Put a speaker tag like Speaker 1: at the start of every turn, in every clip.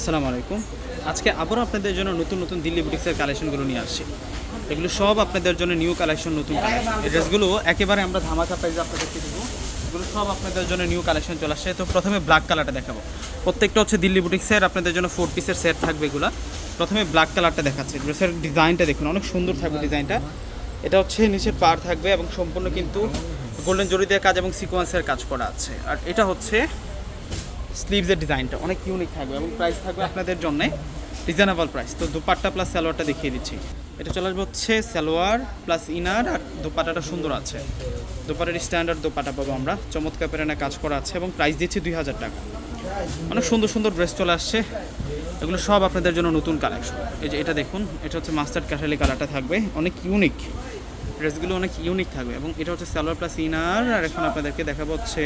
Speaker 1: আসসালামু আলাইকুম। আজকে আবারও আপনাদের জন্য নতুন নতুন দিল্লি বুটিক্সের কালেকশনগুলো নিয়ে আসছি। এগুলো সব আপনাদের জন্য নিউ কালেকশন, নতুন এই ড্রেসগুলো একেবারে আমরা ধামাকা প্রাইসে আপনাদেরকে দেবো। এগুলো সব আপনাদের জন্য নিউ কালেকশন চলে আসছে। তো প্রথমে ব্ল্যাক কালারটা দেখাবো। প্রত্যেকটা হচ্ছে দিল্লি বুটিক্সের আপনাদের জন্য ফোর পিসের সেট থাকবে এগুলো। প্রথমে ব্ল্যাক কালারটা দেখাচ্ছে। ড্রেসের ডিজাইনটা দেখুন, অনেক সুন্দর থাকবে ডিজাইনটা এটা হচ্ছে নিচে পার থাকবে এবং সম্পূর্ণ কিন্তু গোল্ডেন জরি দিয়ে কাজ এবং সিকোয়েন্সের কাজ করা আছে। আর এটা হচ্ছে স্লিভসের ডিজাইনটা অনেক ইউনিক থাকবে এবং প্রাইস থাকবে আপনাদের জন্য রিজনেবল প্রাইস তো দুপাট্টা প্লাস সালোয়ারটা দেখিয়ে দিচ্ছি। এটা চলে আসবে হচ্ছে সালোয়ার প্লাস ইনার আর দুপাটাটা সুন্দর আছে। দুপাটার স্ট্যান্ডার্ড দুপাটা পাবো আমরা। চমৎকার প্যাটার্নে কাজ করা আছে এবং প্রাইস দিচ্ছি দুই হাজার টাকা। অনেক সুন্দর সুন্দর ড্রেস চলে আসছে। এগুলো সব আপনাদের জন্য নতুন কালেকশন এই যে এটা দেখুন, এটা হচ্ছে মাস্টার্ড কাঠালি কালারটা থাকবে। অনেক ইউনিক ড্রেসগুলো অনেক ইউনিক থাকবে এবং এটা হচ্ছে সালোয়ার প্লাস ইনার আর এখন আপনাদেরকে দেখাবো হচ্ছে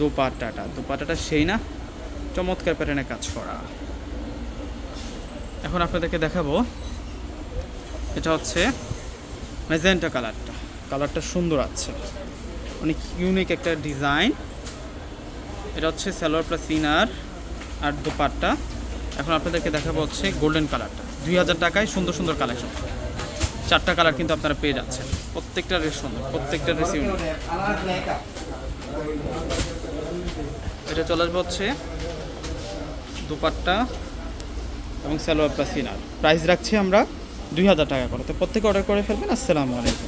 Speaker 1: দোপাট্টাটা। দোপাট্টাটা সেই না? চমৎকার প্যাটার্নে কাজ করা। এখন আপনাদেরকে দেখাবো, এটা হচ্ছে ম্যাজেন্টা কালারটা কালারটা সুন্দর আছে। অনেক ইউনিক একটা ডিজাইন এটা হচ্ছে সালোয়ার প্লাস ইনার আর দোপাট্টা। এখন আপনাদেরকে দেখাবো হচ্ছে গোল্ডেন কালারটা দুই হাজার টাকায় সুন্দর সুন্দর কালেকশন চারটা কালার কিন্তু আপনারা পেয়ে যাচ্ছেন। প্রত্যেকটা ড্রেস সুন্দর, প্রত্যেকটা ড্রেস ইউনিক এটা চলে আসবে হচ্ছে দুপাট্টা এবং স্যালোয়ার প্লাস ইনার। প্রাইস রাখছি আমরা দুই হাজার টাকা করে। তো প্রত্যেকে অর্ডার করে ফেলবেন। আসসালামু আলাইকুম।